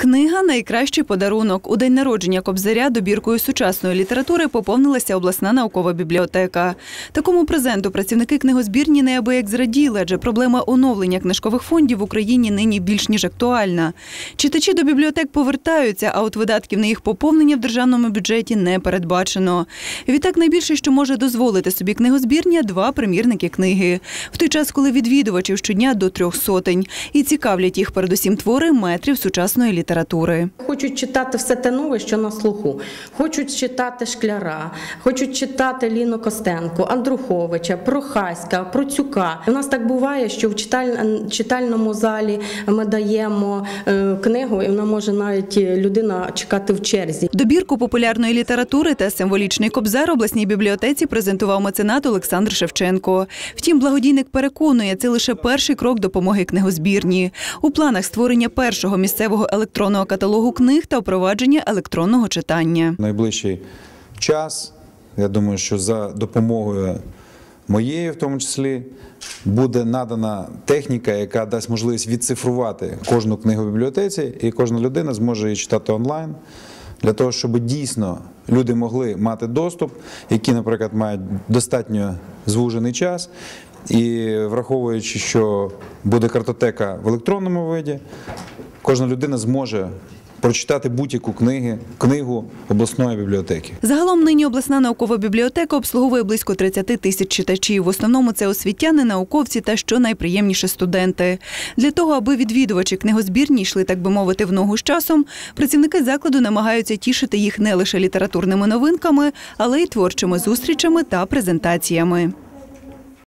Книга найкращий подарунок. У день народження Кобзаря добіркою сучасної літератури поповнилася обласна наукова бібліотека. Такому презенту працівники книгозбірні неабияк зраділи, адже проблема оновлення книжкових фондів в Україні нині більш ніж актуальна. Читачі до бібліотек повертаються, а от видатків на їх поповнення в державному бюджеті не передбачено. Відтак найбільше, що може дозволити собі книгозбірня – два примірники книги. В той час, коли відвідувачів щодня до трьох сотень. І цікавлять їх передусім твори метрів сучасної літератури. Хочуть читати все те нове, що на слуху. Хочуть читати Шкляра, хочуть читати Ліну Костенко, Андруховича, Прохаська, Процюка. У нас так буває, що в читальному залі ми даємо е, книгу, і вона може навіть е, людина чекати в черзі. Добірку популярної літератури та символічний кобзар обласній бібліотеці презентував меценат Олександр Шевченко. Втім, благодійник переконує, це лише перший крок допомоги книгозбірні. У планах створення першого місцевого електронного каталогу книг та впровадження електронного читання. найближчий час. Я думаю, що за допомогою моєї, в тому числі, буде надана техніка, яка дасть можливість відцифрувати кожну книгу в бібліотеці, і кожна людина зможе її читати онлайн. Для того, щоб дійсно люди могли мати доступ, які, наприклад, мають достатньо звужений час, і враховуючи, що буде картотека в електронному виді, кожна людина зможе прочитати будь-яку книги, книгу обласної бібліотеки. Загалом нині обласна наукова бібліотека обслуговує близько 30 тисяч читачів. В основному це освітяни, науковці та що найприємніше студенти. Для того, аби відвідувачі книгозбірні йшли, так би мовити, в ногу з часом, працівники закладу намагаються тішити їх не лише літературними новинками, але й творчими зустрічами та презентаціями.